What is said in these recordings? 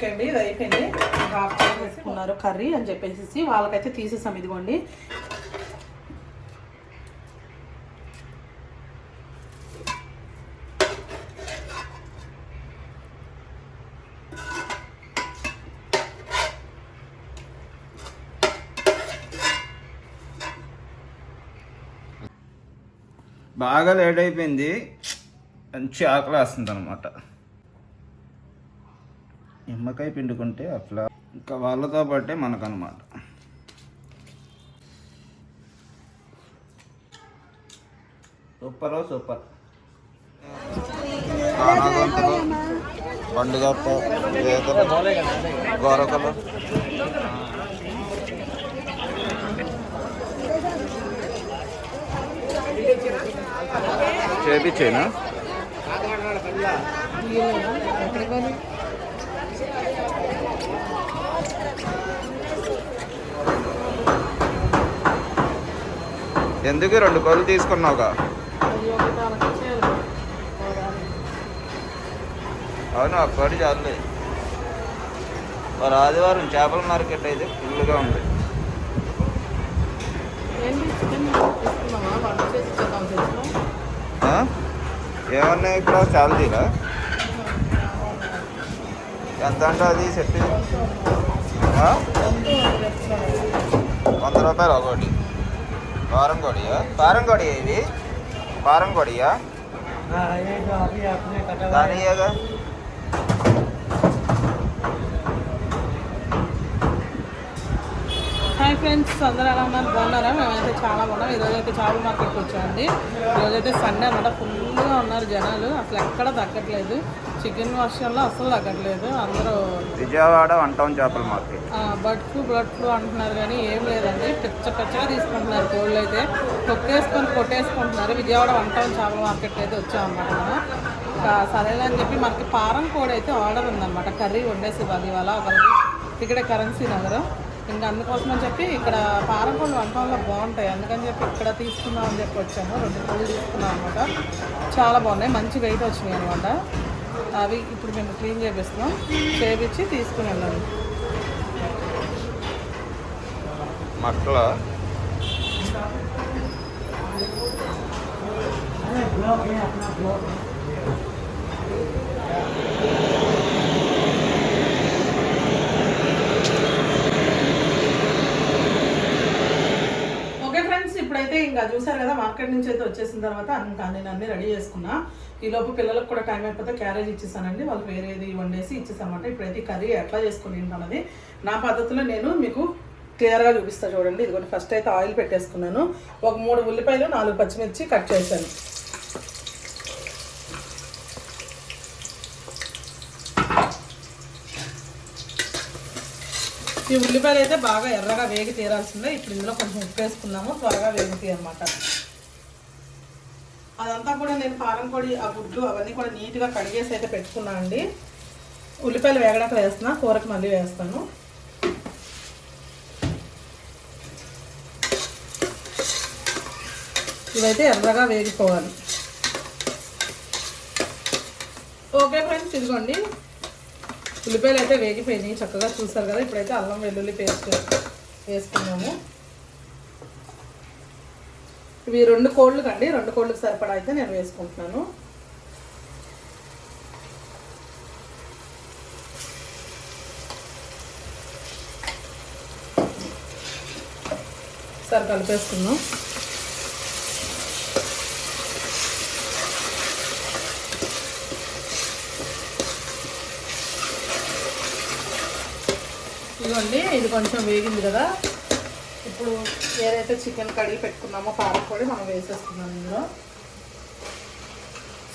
Okay అండి ఇది అయిపోయింది. హాఫ్ చేసుకున్నారు కర్రీ అని చెప్పేసి వాళ్ళకైతే తీసేసాం ఇదిగోండి. బాగా లేట్ అయిపోయింది. మంచి ఆకలి వస్తుంది అనమాట. నిమ్మకాయ పిండుకుంటే అట్లా ఇంకా వాళ్ళతో పాటే మనకనమాట. Super super. కానాగంతులు పండుగప్ప పీతలు గోరకలు చేపించేనా? ఎందుకు రెండు కళ్ళు తీసుకున్నావుగా? అవును ఒక్కటి చాలే. మరి ఆదివారం చేపల మార్కెట్ అయితే ఫుల్గా ఉంది. ఆ? ఏమన్నా ఇక్కడ చాలా తీరా ఎంత అంటే అది ఆ? వంద రూపాయలు ఒకటి. పారంగోడియా పారంగోడియా ఇది? పారంగోడియా ఇవి హాయ్ ఫ్రెండ్స్ అందరూ ఎలా ఉన్నారు? బాగున్నారా? మేమైతే చాలా బాగున్నాం. ఈరోజు అయితే చేపల మార్కెట్కి వచ్చామండి. ఈరోజు అయితే సండే అనమాట ఫుల్గా ఉన్నారు జనాలు. అసలు ఎక్కడ తగ్గట్లేదు. చికెన్ వర్షంలో అసలు తగ్గట్లేదు. అందరూ విజయవాడ వన్ టౌన్ చేపల market. Bird flu blood flu అంటున్నారు కానీ ఏం లేదండి. పిచ్చ పిచ్చగా తీసుకుంటున్నారు కోళ్ళు అయితే. తొక్కేసుకొని కొట్టేసుకుంటున్నారు. విజయవాడ వన్ టౌన్ చేపల మార్కెట్ అయితే వచ్చామన్నమాట మనం. ఇంకా సరేలే అని చెప్పి మనకి పారం కోడి అయితే ఆర్డర్ ఉందన్నమాట. కర్రీ వండేసి ఇవ్వాలి ఇవాళ ఒకరికి. ఇక్కడ కరెన్సీ నగరం. ఇంకా అందుకోసం అని చెప్పి ఇక్కడ పారం కోళ్ళు వన్ టౌన్లో బాగుంటాయి. అందుకని చెప్పి ఇక్కడ తీసుకుందాం అని చెప్పి వచ్చాము. రెండు కోళ్ళు తీసుకున్నాం అనమాట చాలా బాగున్నాయి. మంచి వెయిట్ వచ్చినాయి అనమాట అవి ఇప్పుడు మేము క్లీన్ చేపిస్తున్నాం. చేపించి తీసుకుని వెళ్ళాము మక్కల. ఓకే అయితే ఇంకా చూసారు కదా మార్కెట్ నుంచి అయితే వచ్చేసిన తర్వాత ఇంకా నేను అన్ని రెడీ చేసుకున్నా. ఈ లోపు పిల్లలకు కూడా టైం అయిపోతే క్యారేజ్ ఇచ్చేసానండి. వాళ్ళు వేరేది వండేసి ఇచ్చేసామంట. ఇప్పుడైతే కర్రీ ఎట్లా చేసుకుని తింటామది నా పద్ధతిలో నేను మీకు క్లియర్గా చూపిస్తాను చూడండి. ఇదిగోండి ఫస్ట్ అయితే ఆయిల్ పెట్టేసుకున్నాను. ఒక మూడు ఉల్లిపాయలు నాలుగు పచ్చిమిర్చి కట్ చేశాను. ఈ ఉల్లిపాయలు అయితే బాగా ఎర్రగా వేగి తీరాల్సిందే. ఇప్పుడు ఇందులో కొంచెం ఉప్పు వేసుకున్నాము. త్వరగా వేగుతాయి అనమాట అదంతా కూడా నేను కారం పొడి ఆ గుడ్లు అవన్నీ కూడా నీట్గా కడిగేసి అయితే పెట్టుకున్నా అండి. ఉల్లిపాయలు వేగడాక వేస్తున్నా కూరకు మళ్ళీ వేస్తాను. ఇవైతే ఎర్రగా వేగిపోవాలి. ఓకే ఫ్రెండ్స్ ఇదిగోండి. ఉల్లిపాయలు అయితే వేగిపోయినాయి. చక్కగా చూస్తారు కదా ఇప్పుడైతే అల్లం వెల్లుల్లి పేస్ట్ వేసుకున్నాము. ఇవి రెండు కోళ్ళు కండి రెండు కోళ్ళకి సరిపడా అయితే నేను వేసుకుంటున్నాను. సరే కలిపేసుకున్నాం అండి ఇది కొంచెం వేగింది కదా. ఇప్పుడు ఏదైతే చికెన్ కడిగి పెట్టుకున్నామో కారం మనం వేసేస్తున్నాం ఇందులో.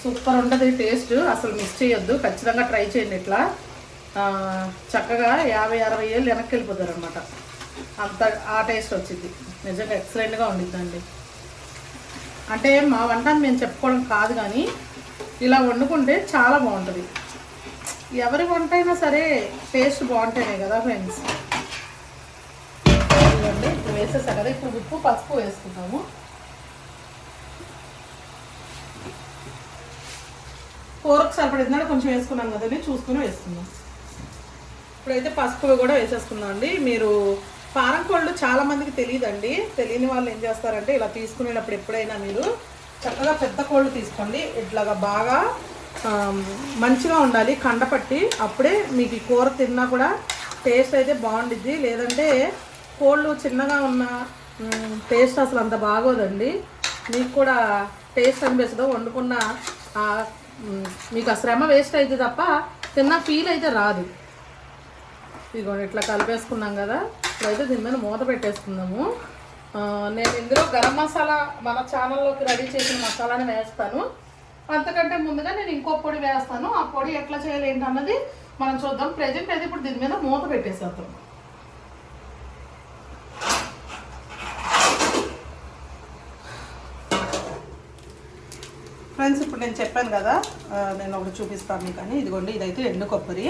సూపర్ ఉంటుంది టేస్ట్. అసలు మిస్ చేయొద్దు. ఖచ్చితంగా ట్రై చేయండి ఇట్లా. చక్కగా యాభై అరవై ఏళ్ళు వెనక్కి వెళ్ళిపోతారు అనమాట అంత ఆ టేస్ట్ వచ్చింది. నిజంగా ఎక్సలెంట్గా ఉండిద్దండి. అంటే మా వంట మేము చెప్పుకోవడం కాదు కానీ ఇలా వండుకుంటే చాలా బాగుంటుంది. ఎవరి వంట అయినా సరే టేస్ట్ బాగుంటేనే కదా ఫ్రెండ్స్. ఇవ్వండి ఇప్పుడు వేసేసా కదా ఇప్పుడు ఉప్పు పసుపు వేసుకుంటాము కూరకు సరిపడిందని కొంచెం వేసుకున్నాం కదండి చూసుకుని వేసుకుందాం. ఇప్పుడైతే పసుపు కూడా వేసేసుకుందాం అండి. మీరు పారం కోళ్ళు చాలామందికి తెలియదండి. తెలియని వాళ్ళు ఏం చేస్తారంటే ఇలా తీసుకునేటప్పుడు ఎప్పుడైనా మీరు చక్కగా పెద్ద కోళ్ళు తీసుకోండి. ఇట్లాగా బాగా మంచిగా ఉండాలి కండపట్టి అప్పుడే మీకు ఈ కూర తిన్నా కూడా టేస్ట్ అయితే బాగుండిద్ది. లేదంటే కోళ్ళు చిన్నగా ఉన్న టేస్ట్ అసలు అంత బాగోదండి. మీకు కూడా టేస్ట్ అనిపిస్తుందో వండుకున్న మీకు ఆ శ్రమ వేస్ట్ అయితే తప్ప తిన్న ఫీల్ అయితే రాదు. ఇదిగోండి ఇట్లా కలిపేసుకున్నాం కదా. ఇప్పుడైతే దీని మీద మూత పెట్టేసుకుందాము. నేను ఇందులో గరం మసాలా మన ఛానల్లోకి రెడీ చేసిన మసాలాని వేస్తాను. అంతకంటే ముందుగా నేను ఇంకో పొడి వేస్తాను. ఆ పొడి ఎట్లా చేయాలి ఏంటన్నది మనం చూద్దాం. ప్రజెంట్ అయితే ఇప్పుడు దీని మీద మూత పెట్టేసేద్దాం. ఫ్రెండ్స్ ఇప్పుడు నేను చెప్పాను కదా నేను ఒకటి చూపిస్తాను మీకు ఇదిగోండి ఇదైతే ఎండు కొబ్బరి.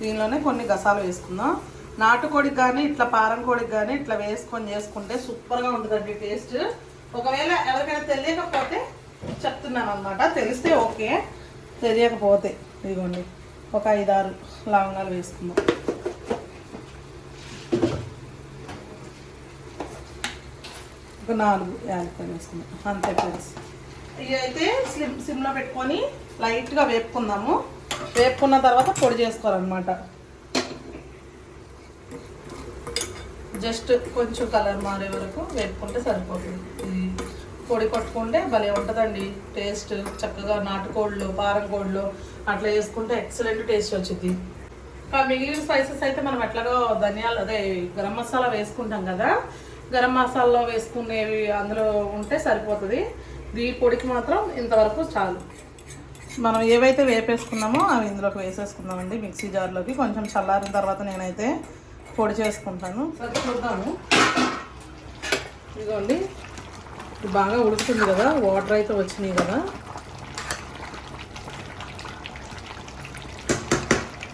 దీనిలోనే కొన్ని గసాలు వేసుకుందాం. నాటుకోడికి కానీ ఇట్లా పారం కోడికి కానీ ఇట్లా వేసుకొని చేసుకుంటే సూపర్గా ఉంటుందండి టేస్ట్. ఒకవేళ ఎవరికైనా తెలియకపోతే చెప్తున్నాను అనమాట తెలిస్తే ఓకే. తెలియకపోతే ఇదిగోండి ఒక ఐదారు లవంగాలు వేసుకుందాం. ఒక నాలుగు యాలకాయలు వేసుకుందాం. అంతే ఫ్రెండ్స్. ఇవి అయితే స్లిమ్ సిమ్లో పెట్టుకొని లైట్గా వేపుకుందాము. వేపుకున్న తర్వాత పొడి చేసుకోవాలన్నమాట. జస్ట్ కొంచెం కలర్ మారే వరకు వేపుకుంటే సరిపోతుంది. పొడి కొట్టుకుంటే భలే ఉంటుందండి. టేస్ట్ చక్కగా నాటుకోళ్ళు పారం కోళ్ళు అట్లా వేసుకుంటే ఎక్సలెంట్ టేస్ట్ వచ్చింది మిగిలిన స్పైసెస్ అయితే మనం ఎట్లాగో ధనియాలు అదే గరం మసాలా వేసుకుంటాం కదా. గరం మసాలాలో వేసుకునేవి అందులో ఉంటే సరిపోతుంది. ఈ పొడికి మాత్రం ఇంతవరకు చాలు. మనం ఏవైతే వేపేసుకున్నామో అవి ఇందులోకి వేసేసుకుందామండి మిక్సీ జార్లోకి. కొంచెం చల్లారిన తర్వాత నేనైతే పొడి చేసుకుంటాను. అది చూద్దాము ఇదిగోండి. ఇది బాగా ఉడుకుతుంది కదా వాటర్ అయితే వచ్చినాయి కదా.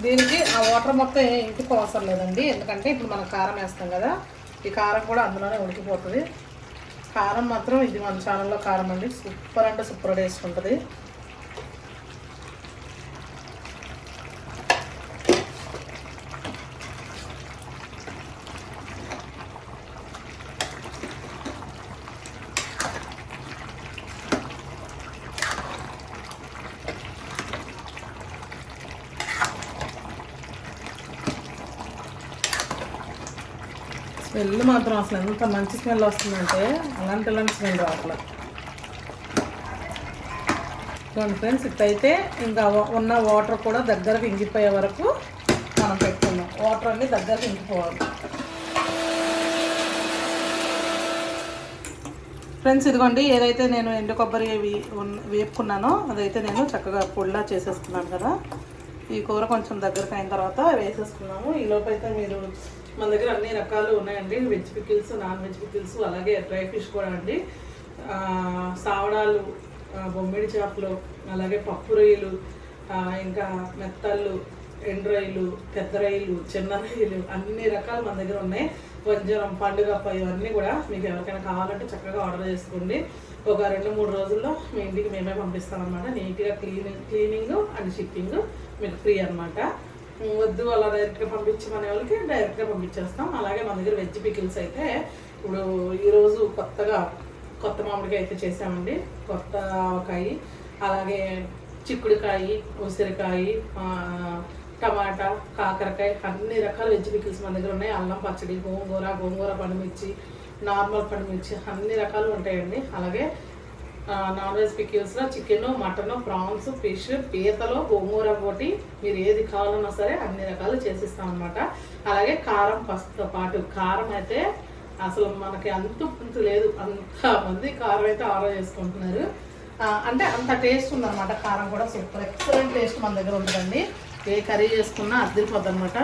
దీనికి ఆ వాటర్ మొత్తం ఇంటికి అవసరం లేదండి. ఎందుకంటే ఇప్పుడు మనం కారం వేస్తాం కదా ఈ కారం కూడా అందులోనే ఉడికిపోతుంది. కారం మాత్రం ఇది మన ఛానల్లో కారం అండి. సూపర్ అంటే సూపర్ టేస్ట్ ఉంటుంది. స్మెల్ మాత్రం అసలు ఎంత మంచి స్మెల్ వస్తుందంటే అలాంటి అలాంటి స్మెల్ రావట్ల చూడండి ఫ్రెండ్స్ ఇట్లయితే ఇంకా ఉన్న వాటర్ కూడా దగ్గరకు ఇంగిపోయే వరకు మనం పెట్టుకున్నాం వాటర్ అన్ని దగ్గరకు ఇంగిపోవాలి ఫ్రెండ్స్ ఇదిగోండి ఏదైతే నేను ఎండు కొబ్బరి వే- ఉన్- వేపుకున్నానో అదైతే నేను చక్కగా పొడిలా చేసేసుకున్నాను కదా. ఈ కూర కొంచెం దగ్గరకు అయిన తర్వాత వేసేసుకున్నాము. ఈ అయితే మీరు మన దగ్గర అన్ని రకాలు ఉన్నాయండి. Veg pickles non veg pickles అలాగే డ్రై ఫిష్ కూడా అండి. సావడాలు బొమ్మిడి చేపలు అలాగే పప్పు రొయ్యలు ఇంకా మెత్తళ్ళు ఎండు రొయ్యలు పెద్ద రొయ్యలు చిన్న రొయ్యలు అన్ని రకాలు మన దగ్గర ఉన్నాయి. వంజరం పండుగ ఇవన్నీ కూడా మీకు ఎవరికైనా కావాలంటే చక్కగా ఆర్డర్ చేసుకోండి. ఒక రెండు మూడు రోజుల్లో మీ ఇంటికి మేమే పంపిస్తాం అనమాట నీట్గా క్లీనింగ్ క్లీనింగ్ అండ్ షిప్పింగ్ మీకు ఫ్రీ అనమాట వద్దు అలా డైరెక్ట్గా పంపించమనే వాళ్ళకి డైరెక్ట్గా పంపించేస్తాం. అలాగే మన దగ్గర వెజ్ పికిల్స్ అయితే ఇప్పుడు ఈరోజు కొత్తగా కొత్త మామిడికాయ అయితే చేసామండి. కొత్త ఆవకాయ అలాగే చిక్కుడుకాయ ఉసిరికాయ టమాటా కాకరకాయ అన్ని రకాల వెజ్ పికిల్స్ మన దగ్గర ఉన్నాయి. అల్లం పచ్చడి గోంగూర గోంగూర పండుమిర్చి నార్మల్ పండుమిర్చి అన్ని రకాలు ఉంటాయండి. అలాగే నాన్ వెజ్ పికిల్స్లో చికెన్ మటన్ ప్రాన్స్ ఫిష్ పీతలు గోంగూర ఒకటి మీరు ఏది కావాలన్నా సరే అన్ని రకాలు చేసిస్తాం అనమాట అలాగే కారం పసుపుతో పాటు. కారం అయితే అసలు మనకి అంతు పుంతు లేదు. అంత మంది కారం అయితే ఆర్డర్ చేసుకుంటున్నారు. అంటే అంత టేస్ట్ ఉందన్నమాట. కారం కూడా సూపర్. ఎక్సలెంట్ టేస్ట్ మన దగ్గర ఉంటుందండి ఏ కర్రీ చేసుకున్నా అద్దరిపోద్ది అనమాట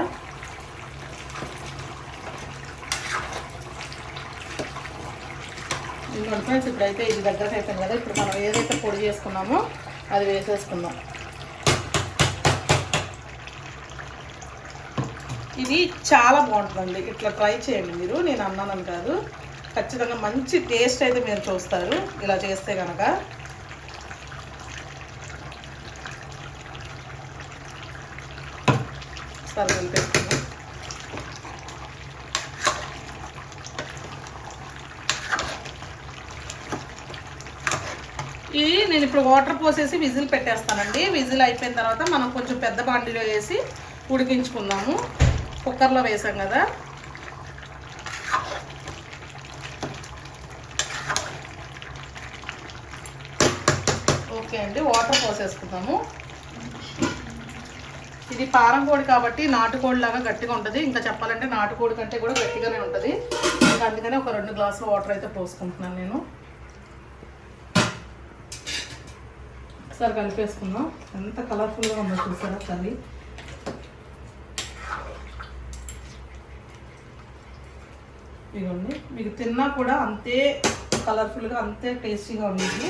ఇంకొంచెం ఫ్రెండ్స్ ఇప్పుడైతే ఇది దగ్గర అయిపోయింది కదా ఇప్పుడు మనం ఏదైతే పొడి చేసుకున్నామో అది వేసేసుకుందాం. ఇది చాలా బాగుంటుందండి. ఇట్లా ట్రై చేయండి మీరు. నేను అన్నానని కాదు. ఖచ్చితంగా మంచి టేస్ట్ అయితే మీరు చూస్తారు. ఇలా చేస్తే కనుక సరే కలిపేసుకుందాం ఇది నేను ఇప్పుడు వాటర్ పోసేసి విజిల్ పెట్టేస్తానండి. విజిల్ అయిపోయిన తర్వాత మనం కొంచెం పెద్ద బాండిలో వేసి ఉడికించుకుందాము. కుక్కర్లో వేసాం కదా. ఓకే అండి వాటర్ పోసేసుకుందాము. ఇది పారం కోడి కాబట్టి నాటుకోడి లాగా గట్టిగా ఉంటుంది. ఇంకా చెప్పాలంటే నాటుకోడి కంటే కూడా గట్టిగానే ఉంటుంది. ఇంకా అందుకనే ఒక రెండు గ్లాసులు వాటర్ అయితే పోసుకుంటున్నాను నేను. ఒకసారి కలిపేసుకుందాం. ఎంత కలర్ఫుల్గా ఉందో చూసారా కర్రీ ఇదిగోండి. మీకు తిన్నా కూడా అంతే కలర్ఫుల్గా అంతే టేస్టీగా ఉండేది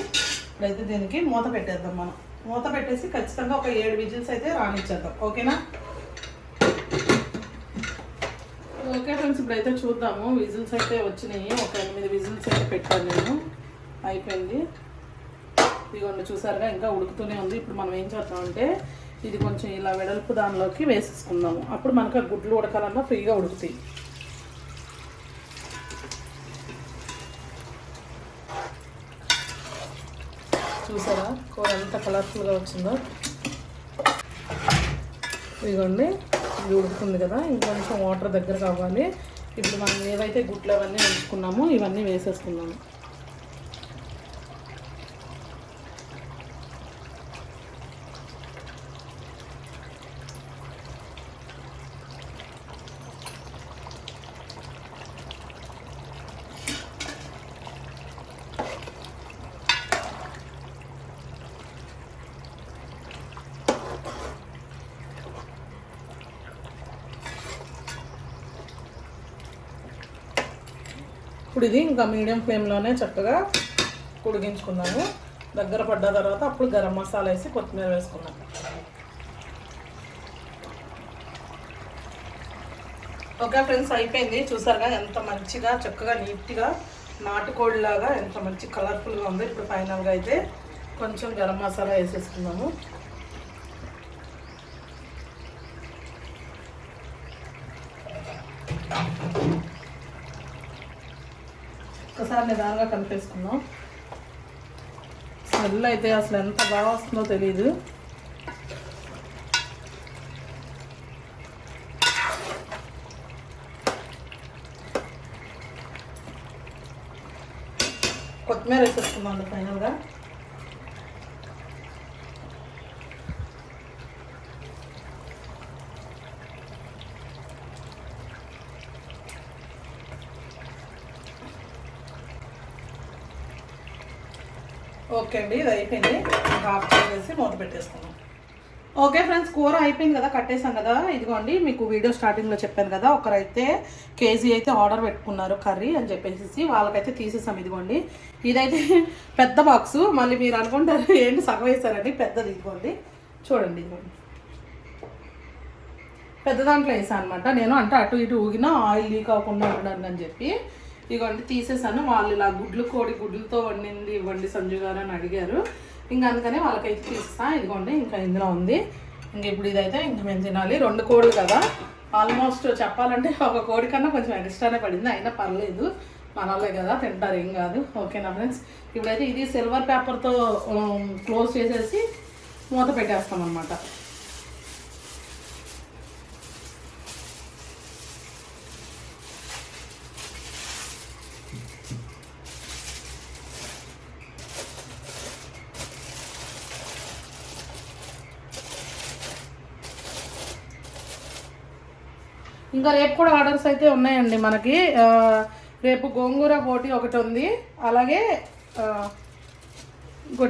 ఇప్పుడైతే దీనికి మూత పెట్టేద్దాం మనం. మూత పెట్టేసి ఖచ్చితంగా ఒక ఏడు విజిల్స్ అయితే రానిచ్చేద్దాం. ఓకేనా? ఓకే ఫ్రెండ్స్ ఇప్పుడైతే చూద్దాము. విజిల్స్ అయితే వచ్చినాయి. ఒక ఎనిమిది విజిల్స్ అయితే పెట్టాను నేను. అయిపోయింది. ఇదిగోండి చూసారుగా ఇంకా ఉడుకుతూనే ఉంది. ఇప్పుడు మనం ఏం చేద్దామంటే ఇది కొంచెం ఇలా వెడల్పు దానిలోకి వేసేసుకుందాము. అప్పుడు మనకు ఆ గుడ్లు ఉడకాలన్నా ఫ్రీగా ఉడుకుతాయి. చూసారా? కూర ఎంత కలర్ఫుల్గా వచ్చిందో. ఇదిగోండి ఇది ఉడుకుతుంది కదా. ఇంకొంచెం వాటర్ దగ్గర కావాలి. ఇప్పుడు మనం ఏవైతే గుడ్లు అవన్నీ ఉంచుకున్నామో ఇవన్నీ వేసేసుకున్నాము ఇప్పుడు ఇది ఇంకా మీడియం ఫ్లేమ్లోనే చక్కగా ఉడికించుకున్నాము దగ్గర పడ్డ తర్వాత అప్పుడు గరం మసాలా వేసి కొత్తిమీర వేసుకున్నాము ఓకే ఫ్రెండ్స్ అయిపోయింది. చూసారుగా ఎంత మంచిగా చక్కగా నీట్గా నాటుకోడిలాగా ఎంత మంచి కలర్ఫుల్గా ఉంది. ఇప్పుడు ఫైనల్గా అయితే కొంచెం గరం మసాలా వేసేసుకున్నాము. ఒకసారి నిదానంగా కలిపేసుకుందాం స్మెల్ అయితే అసలు ఎంత బాగా వస్తుందో తెలియదు కొత్తిమీర వేసేసుకుందాం ఫైనల్గా. ఓకే అండి ఇది అయిపోయింది. హాఫ్ ఆఫ్ చేసేసి మూత పెట్టేసుకున్నాం ఓకే ఫ్రెండ్స్ కూర అయిపోయింది కదా కట్టేసాం కదా. ఇదిగోండి మీకు వీడియో స్టార్టింగ్లో చెప్పాను కదా ఒకరైతే కేజీ అయితే ఆర్డర్ పెట్టుకున్నారు కర్రీ అని చెప్పేసి వాళ్ళకైతే తీసేసాం ఇదిగోండి. ఇదైతే పెద్ద బాక్స్ మళ్ళీ మీరు అనుకుంటారు ఏంటి సగం వేసారండి పెద్దది ఇదిగోండి. చూడండి ఇదిగోండి. పెద్ద దాంట్లో వేసాను అనమాట నేను అంటే అటు ఇటు ఊగినా ఆయిల్ లీక్ అవ్వకుండా ఉండడానికి అని చెప్పి ఇగోండి తీసేసాను. వాళ్ళు ఇలా గుడ్లు కోడి గుడ్లతో వండింది ఇవ్వండి సంజు గారు అని అడిగారు. ఇంకా అందుకనే వాళ్ళకైతే తీస్తా. ఇదిగోండి ఇంకా ఇందులో ఉంది. ఇంక ఇప్పుడు ఇదైతే ఇంక మేము తినాలి. రెండు కోళ్ళు కదా. ఆల్మోస్ట్ చెప్పాలంటే ఒక కోడి కన్నా కొంచెం ఎక్స్ట్రానే పడింది. అయినా పర్లేదు. మనలే కదా. తింటారు. ఏం కాదు. ఓకేనా ఫ్రెండ్స్? ఇప్పుడైతే ఇది సిల్వర్ పేపర్తో క్లోజ్ చేసేసి మూత పెట్టేస్తాం అనమాట ఇంకా రేపు కూడా ఆర్డర్స్ అయితే ఉన్నాయండి మనకి. రేపు గోంగూర బోటి ఒకటి ఉంది. అలాగే ఆ,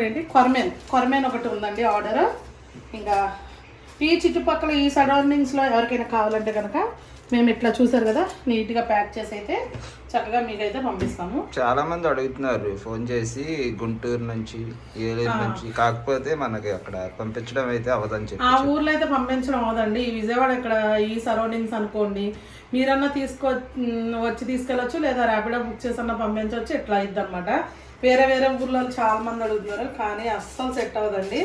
ఏంటి? కొరమేన్. కొరమేన్ ఒకటి ఉందండి ఆర్డర్. ఇంకా ఈ చుట్టుపక్కల ఈ సరౌండింగ్స్లో ఎవరికైనా కావాలంటే కనుక మేము ఇట్లా చూసారు కదా నీట్గా ప్యాక్ చేసి అయితే చక్కగా మీకైతే పంపిస్తాము. చాలా మంది అడుగుతున్నారు ఫోన్ చేసి గుంటూరు నుంచి ఏలూరు నుంచి కాకపోతే మనకి అక్కడ పంపించడం అయితే అవదని చెప్పి ఆ ఊర్లో అయితే పంపించడం అవదండి ఈ విజయవాడ ఇక్కడ ఈ సరౌండింగ్స్ అనుకోండి మీరన్నా తీసుకో వచ్చి తీసుకెళ్ళొచ్చు లేదా ర్యాపిడో బుక్ చేసన్నా పంపించవచ్చు ఇట్లా అయిద్ది అనమాట వేరే వేరే ఊర్లో చాలా మంది అడుగుతున్నారు కానీ అస్సలు సెట్ అవ్వదండి.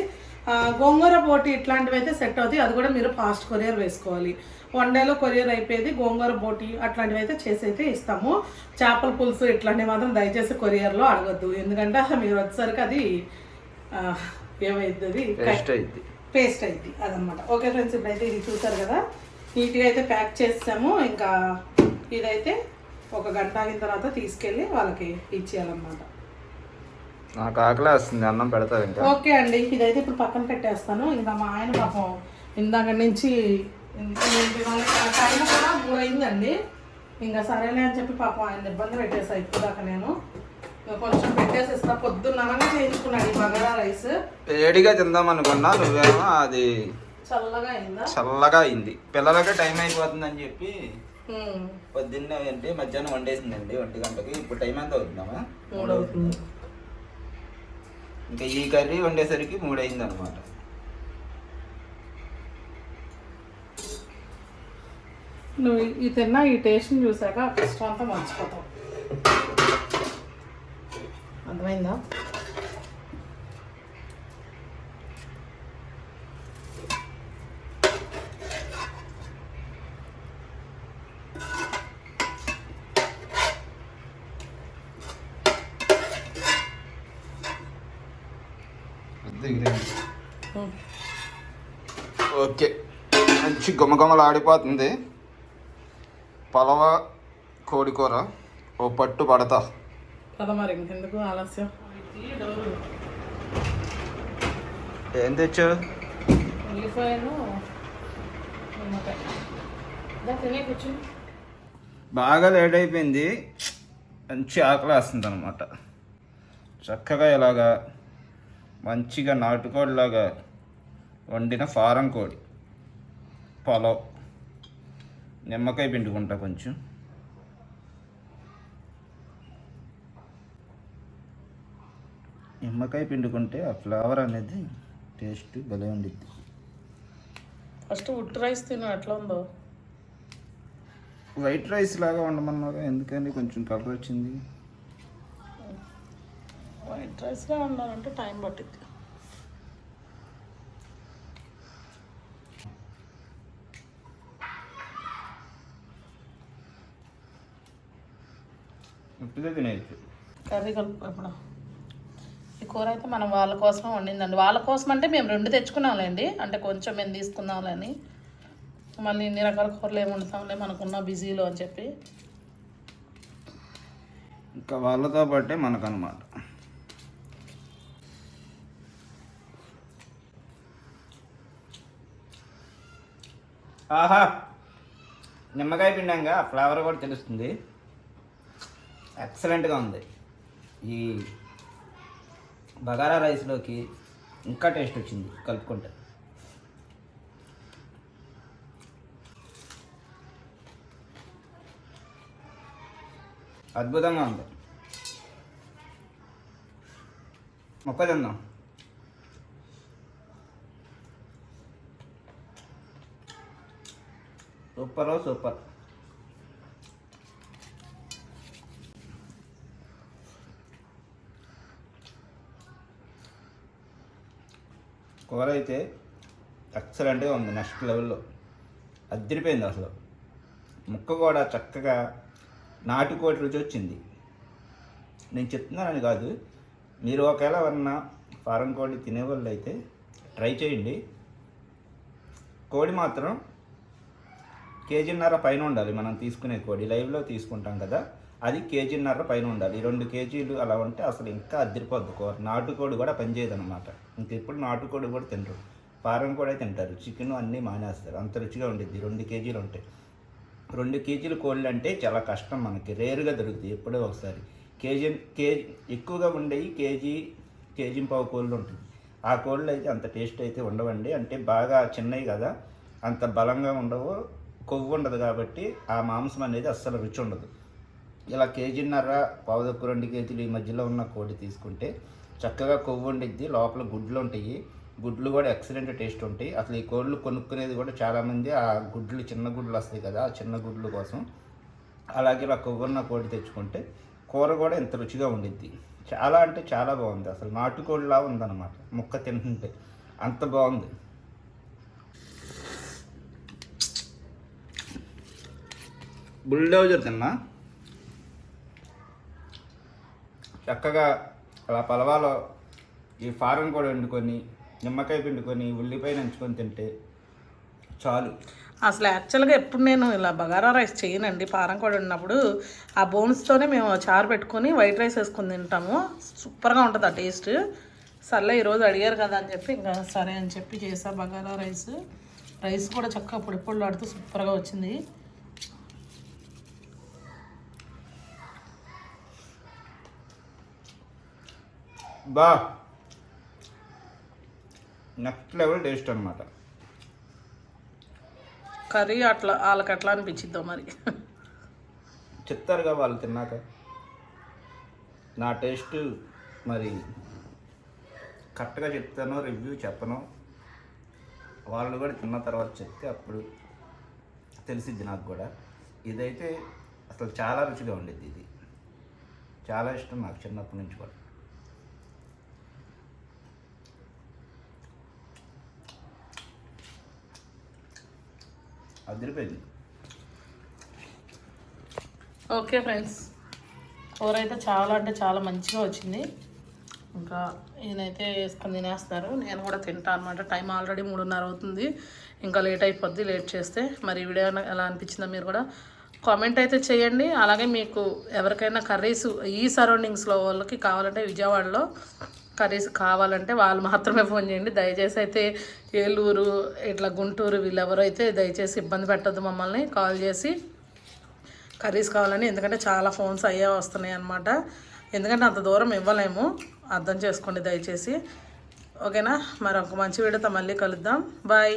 గోంగూర పోటీ ఇట్లాంటివి అయితే సెట్ అవుతాయి. అది కూడా మీరు ఫాస్ట్ కొరియర్ వేసుకోవాలి. వన్ డేలో కొరియర్ అయిపోయేది గోంగూర బోటి అట్లాంటివి అయితే చేసి అయితే ఇస్తాము. చేపల పులుసు ఇట్లాంటివి మాత్రం దయచేసి కొరియర్లో అడగద్దు. ఎందుకంటే మీరు వచ్చేసరికి అది ఏమైతుంది పేస్ట్ అయింది అదనమాట. ఓకే ఫ్రెండ్స్ ఇప్పుడైతే ఇది చూసారు కదా? నీట్గా అయితే ప్యాక్ చేసాము ఇంకా ఇదైతే ఒక గంట అయిన తర్వాత తీసుకెళ్ళి వాళ్ళకి ఇచ్చేయాలన్నమాట. నాకు ఆకలి వస్తుంది అన్నం పెడతావు ఇంకా. ఓకే అండి. ఇదైతే ఇప్పుడు పక్కన పెట్టేస్తాను. ఇంకా మా ఆయన పాపం ఇందాక నుంచి వాళ్ళకి ఆ టైం కూడా మూడు అయిందండి ఇంకా సరేలే అని చెప్పి పాపం ఆయన ఇబ్బంది పెట్టేసా ఇప్పుడు దాకా నేను. కొంచెం పెట్టేసి ఇస్తా పొద్దున్న అనగా చేయించుకున్నాడు ఈ బగారా రైస్. వేడిగా తిందాం అనుకున్నా నువ్వేమో అది చల్లగా అయిందా? చల్లగా అయింది. పిల్లలకి టైం అయిపోతుందని చెప్పి ఉమ్, పొద్దున్నే అంటే మధ్యాహ్నం వండేసిందండి ఒంటి గంటకి. ఇప్పుడు టైం ఎంత అవుతుందమ్మా? మూడు అవుతుంది. ఇంకా ఈ కర్రీ వండేసరికి మూడు అయింది అనమాట నువ్వు ఈ తిన్నా ఈ టేస్ట్ని చూసాక కష్టం అంతా మర్చిపోతావు అర్థమైందా. ఓకే. మంచి గుమగుమలు ఆడిపోతుంది పలవ కోడి కూర ఓ పట్టు పడతా. కదా మరి ఇంకెందుకు ఆలస్యం? ఏం తెచ్చు ఉల్లిపాయను నిమ్మకాయ. దా తినే కూర్చుని బాగా లేట్ అయిపోయింది. మంచి ఆకలి వేస్తుంది అనమాట చక్కగా ఇలాగా మంచిగా నాటుకోడిలాగా వండిన ఫారం కోడి. పొలవ్. నిమ్మకాయ పిండుకుంటా కొంచెం. నిమ్మకాయ పిండుకుంటే ఆ ఫ్లేవర్ అనేది టేస్ట్ భలే ఉండిద్ది. ఫస్ట్ ఉట్టు రైస్ తిను ఎట్లా ఉందో? వైట్ రైస్ లాగా వండమన్నారు ఎందుకని కొంచెం కలర్ వచ్చింది. వైట్ రైస్గా ఉండాలంటే టైం పట్టింది ఉప్పితే తినేయచ్చు. కర్రీ కలుపు ఇప్పుడు. ఈ కూర అయితే మనం వాళ్ళ కోసం వండిందండి. వాళ్ళ కోసం అంటే మేము రెండు తెచ్చుకున్నాంలేండి. అంటే కొంచెం మేము తీసుకుందాంలేని. మళ్ళీ ఇన్ని రకాల కూరలు ఏమి వండుతాంలే మనకున్న బిజీలో అని చెప్పి. ఇంకా వాళ్ళతో పాటే మనకనమాట ఆహా! నిమ్మకాయ పిండంగా ఫ్లేవర్ కూడా తెలుస్తుంది. ఎక్సలెంట్గా ఉంది. ఈ బగారా రైస్లోకి ఇంకా టేస్ట్ వచ్చింది కలుపుకుంటే. అద్భుతంగా ఉంది. మొక్క సూపర్ సూపర్. కూర అయితే ఎక్సలెంట్గా ఉంది నెక్స్ట్ లెవెల్లో. అద్దరిపోయింది అసలు. ముక్క కూడా చక్కగా నాటుకోటి రుచి వచ్చింది. నేను చెప్తున్నానని కాదు మీరు ఒకవేళ ఎవరన్నా ఫారం కోడి తినేవాళ్ళు అయితే ట్రై చేయండి. కోడి మాత్రం కేజీన్నర పైన ఉండాలి మనం తీసుకునే కోడి. లైవ్లో తీసుకుంటాం కదా అది కేజీన్నర పైన ఉండాలి. రెండు కేజీలు అలా ఉంటే అసలు ఇంకా అద్దరిపోద్ది కూర నాటుకోడి కూడా పనిచేయదు అనమాట ఇంకెప్పుడు నాటుకోడి కూడా తినరు. ఫారం కూడా తింటారు. చికెన్ అన్నీ మానేస్తారు. అంత రుచిగా ఉండేది రెండు కేజీలు ఉంటాయి. రెండు కేజీలు కోళ్ళు అంటే చాలా కష్టం మనకి. రేరుగా దొరుకుతాయి ఎప్పుడో ఒకసారి. కేజీ కేజీ ఎక్కువగా ఉండేవి కేజీ కేజీ పావు కోళ్ళు ఉంటుంది. ఆ కోళ్ళు అయితే అంత టేస్ట్ అయితే ఉండవండి. అంటే బాగా చిన్నవి కదా. అంత బలంగా ఉండవు. కొవ్వు ఉండదు కాబట్టి ఆ మాంసం అనేది అస్సలు రుచి ఉండదు. ఇలా కేజీన్నర పావుదొక్కు రెండు కేజీలు ఈ మధ్యలో ఉన్న కోడి తీసుకుంటే చక్కగా కొవ్వు ఉండిద్ది లోపల గుడ్లు ఉంటాయి. గుడ్లు కూడా ఎక్సలెంట్ టేస్ట్ ఉంటాయి. అసలు ఈ కోళ్ళు కొనుక్కునేది కూడా చాలామంది ఆ గుడ్లు చిన్న గుడ్లు వస్తాయి కదా ఆ చిన్న గుడ్లు కోసం. అలాగే ఇలా కొవ్వున్న కోడి తెచ్చుకుంటే కూర కూడా ఎంత రుచిగా ఉండిద్ది. చాలా అంటే చాలా బాగుంది. అసలు నాటుకోడిలా ఉందన్నమాట. ముక్క తింటుంటే అంత బాగుంది. బుల్డోజర్ తిన్నా. చక్కగా అలా పలవాలో ఈ ఫారం కూడా వండుకొని నిమ్మకాయ పిండుకొని ఉల్లిపాయ నంచుకొని తింటే చాలు. అసలు యాక్చువల్గా ఎప్పుడు నేను ఇలా బగారా రైస్ చేయనండి. పారం కూడా ఉన్నప్పుడు ఆ బోన్స్తోనే మేము చారు పెట్టుకొని వైట్ రైస్ వేసుకొని తింటాము. సూపర్గా ఉంటుంది ఆ టేస్ట్. సర్లే ఈరోజు అడిగారు కదా అని చెప్పి ఇంకా సరే అని చెప్పి చేసా బగారా రైస్. రైస్ కూడా చక్కగా పొడి ఆడుతూ సూపర్గా వచ్చింది. బా. నెక్స్ట్ లెవెల్ టేస్ట్ అనమాట కర్రీ అట్లా వాళ్ళకి అట్లా అనిపించిద్దాం మరి. చెప్తారుగా వాళ్ళు తిన్నాక. నా టేస్ట్ మరి కరెక్ట్గా చెప్తాను రివ్యూ చెప్పను వాళ్ళు కూడా తిన్న తర్వాత చెప్తే అప్పుడు తెలిసిద్ది నాకు కూడా. ఇదైతే అసలు చాలా రుచిగా ఉండేది ఇది. చాలా ఇష్టం నాకు చిన్నప్పటి నుంచి కూడా. అదిరిపోయింది. Okay friends. కూర అయితే చాలా అంటే చాలా మంచిగా వచ్చింది. ఇంకా ఈయనైతే వేసుకొని తినేస్తారు నేను కూడా తింటా అనమాట టైం ఆల్రెడీ మూడున్నర అవుతుంది. ఇంకా లేట్ అయిపోద్ది లేట్ చేస్తే. మరి వీడియో ఎలా అనిపించిందో మీరు కూడా కామెంట్ అయితే చేయండి. అలాగే మీకు ఎవరికైనా కర్రీస్ ఈ సరౌండింగ్స్లో వాళ్ళకి కావాలంటే విజయవాడలో కర్రీస్ కావాలంటే వాళ్ళు మాత్రమే ఫోన్ చేయండి. దయచేసి అయితే ఏలూరు ఇట్లా గుంటూరు వీళ్ళెవరో అయితే దయచేసి ఇబ్బంది పెట్టద్దు మమ్మల్ని. కాల్ చేసి కర్రీస్ కావాలని ఎందుకంటే చాలా ఫోన్స్ అయ్యే వస్తున్నాయి అనమాట ఎందుకంటే అంత దూరం ఇవ్వలేము. అర్థం చేసుకోండి దయచేసి. ఓకేనా? మరి ఒక మంచి వీడియోతో మళ్ళీ కలుద్దాం. బాయ్.